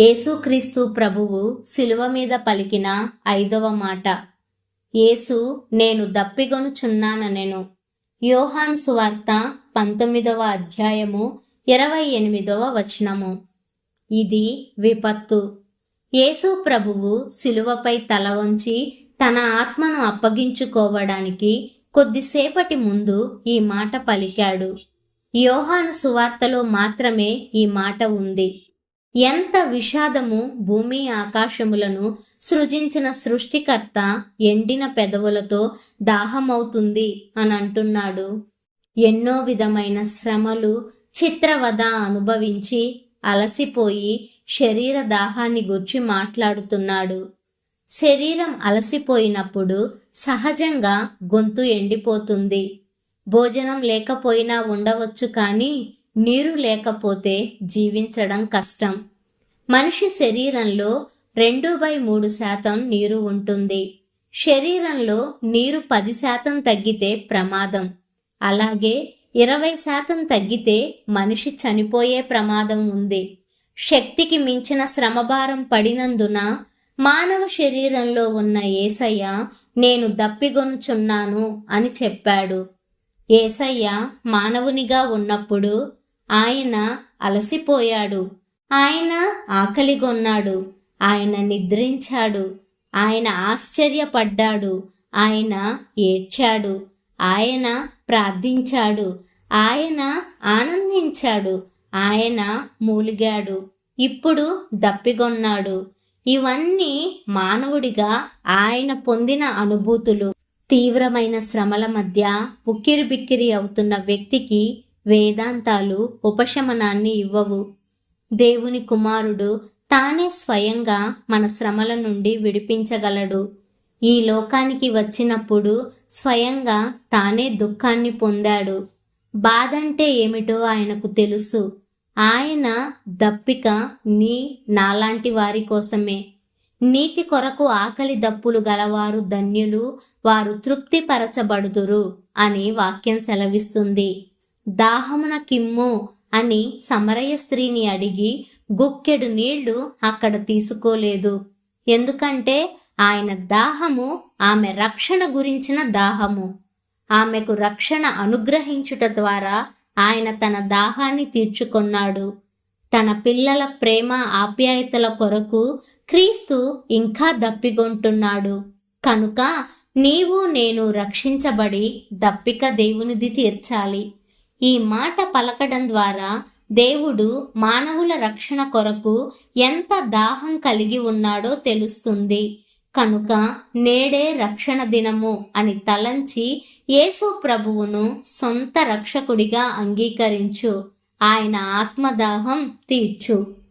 యేసుక్రీస్తు ప్రభువు శిలువ మీద పలికిన ఐదవ మాట. యేసు నేను దప్పిగొనుచున్నాననెను. యోహాన్ సువార్త పంతొమ్మిదవ అధ్యాయము ఇరవై ఎనిమిదవ వచనము. ఇది విపత్తు. యేసు ప్రభువు శిలువపై తల వంచి తన ఆత్మను అప్పగించుకోవడానికి కొద్దిసేపటి ముందు ఈ మాట పలికాడు. యోహాను సువార్తలో మాత్రమే ఈ మాట ఉంది. ఎంత విషాదము భూమి ఆకాశములను సృజించిన సృష్టికర్త ఎండిన పెదవులతో దాహమవుతుంది అని అంటున్నాడు. ఎన్నో విధమైన శ్రమలు చిత్రవద అనుభవించి అలసిపోయి శరీర దాహాన్ని గుర్చి మాట్లాడుతున్నాడు. శరీరం అలసిపోయినప్పుడు సహజంగా గొంతు ఎండిపోతుంది. భోజనం లేకపోయినా ఉండవచ్చు కానీ నీరు లేకపోతే జీవించడం కష్టం. మనిషి శరీరంలో రెండు బై మూడు శాతం నీరు ఉంటుంది. శరీరంలో నీరు పది శాతం తగ్గితే ప్రమాదం. అలాగే ఇరవై శాతం తగ్గితే మనిషి చనిపోయే ప్రమాదం ఉంది. శక్తికి మించిన శ్రమభారం పడినందున మానవ శరీరంలో ఉన్న ఏసయ్య నేను దప్పిగొనుచున్నాను అని చెప్పాడు. ఏసయ్య మానవునిగా ఉన్నప్పుడు ఆయన అలసిపోయాడు. ఆయన ఆకలిగొన్నాడు ఆయన నిద్రించాడు. ఆయన ఆశ్చర్యపడ్డాడు. ఆయన ఏడ్చాడు. ఆయన ప్రార్థించాడు. ఆయన ఆనందించాడు. ఆయన మూలిగాడు. ఇప్పుడు దప్పిగొన్నాడు ఇవన్నీ మానవుడిగా ఆయన పొందిన అనుభూతులు. తీవ్రమైన శ్రమల మధ్య ఉక్కిరిబిక్కిరి అవుతున్న వ్యక్తికి వేదాంతాలు ఉపశమనాన్ని ఇవ్వవు. దేవుని కుమారుడు తానే స్వయంగా మన శ్రమల నుండి విడిపించగలడు. ఈ లోకానికి వచ్చినప్పుడు స్వయంగా తానే దుఃఖాన్ని పొందాడు. బాధంటే ఏమిటో ఆయనకు తెలుసు. ఆయన దప్పిక నీ నాలాంటి వారి కోసమే. నీతి కొరకు ఆకలి దప్పులు గలవారు ధన్యులు వారు తృప్తిపరచబడుదురు అని వాక్యం సెలవిస్తుంది. దాహమున కిమ్ము అని సమరయ స్త్రీని అడిగి గుక్కెడు నీళ్ళు అక్కడ తీసుకోలేదు. ఎందుకంటే ఆయన దాహము ఆమె రక్షణ గురించిన దాహము. ఆమెకు రక్షణ అనుగ్రహించుట ద్వారా ఆయన తన దాహాన్ని తీర్చుకున్నాడు. తన పిల్లల ప్రేమ ఆప్యాయతల కొరకు క్రీస్తు ఇంకా దప్పిగొంటున్నాడు. కనుక నీవు నేను రక్షించబడి దప్పిక దేవునిది తీర్చాలి. ఈ మాట పలకడం ద్వారా దేవుడు మానవుల రక్షణ కొరకు ఎంత దాహం కలిగి ఉన్నాడో తెలుస్తుంది. కనుక నేడే రక్షణ దినము అని తలంచి యేసు ప్రభువును సొంత రక్షకుడిగా అంగీకరించు. ఆయన ఆత్మదాహం తీర్చు.